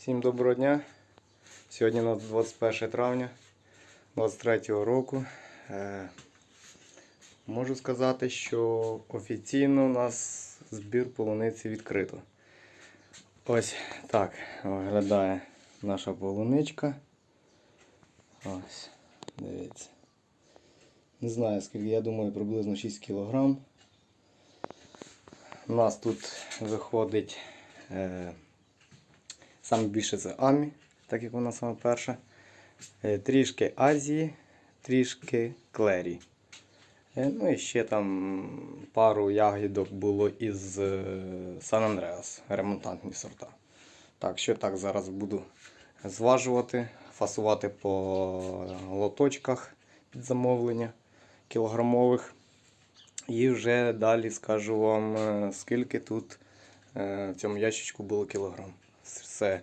Всім доброго дня. Сьогодні у нас 21 травня 23 року. Е, можу сказати, що офіційно у нас збір полуниці відкрито.Ось так виглядає наша полуничка. Ось, дивіться. Не знаю скільки, я думаю, приблизно 6 кг. У нас тут виходить. Саме більше це Амі, так як вона саме перша. Е, Трішки Азії, трішки Клері. Е, Ну і ще там пару ягідок було із е, Сан Андреас, ремонтантні сорта. Так, що так зараз буду зважувати, фасувати по лоточках під замовлення кілограмових. І вже далі скажу вам, скільки тут в цьому ящичку було кілограм. Все.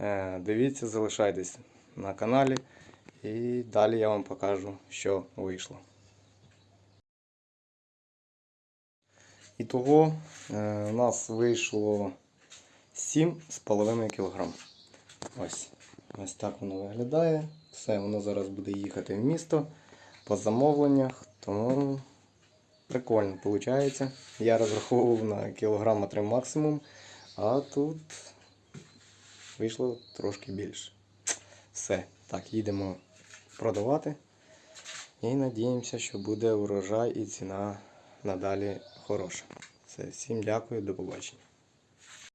Е, Дивіться, залишайтесь на каналі. І далі я вам покажу, що вийшло. І того е, у нас вийшло 7,5 кг. Ось. Ось так воно виглядає. Все, воно зараз буде їхати в місто по замовленнях. Тому прикольно виходить. Я розраховував на кілограма 3 максимум, а тут вийшло трошки більше. Все, так, їдемо продавати. І надіємося, що буде урожай і ціна надалі хороша. Все, всім дякую, до побачення.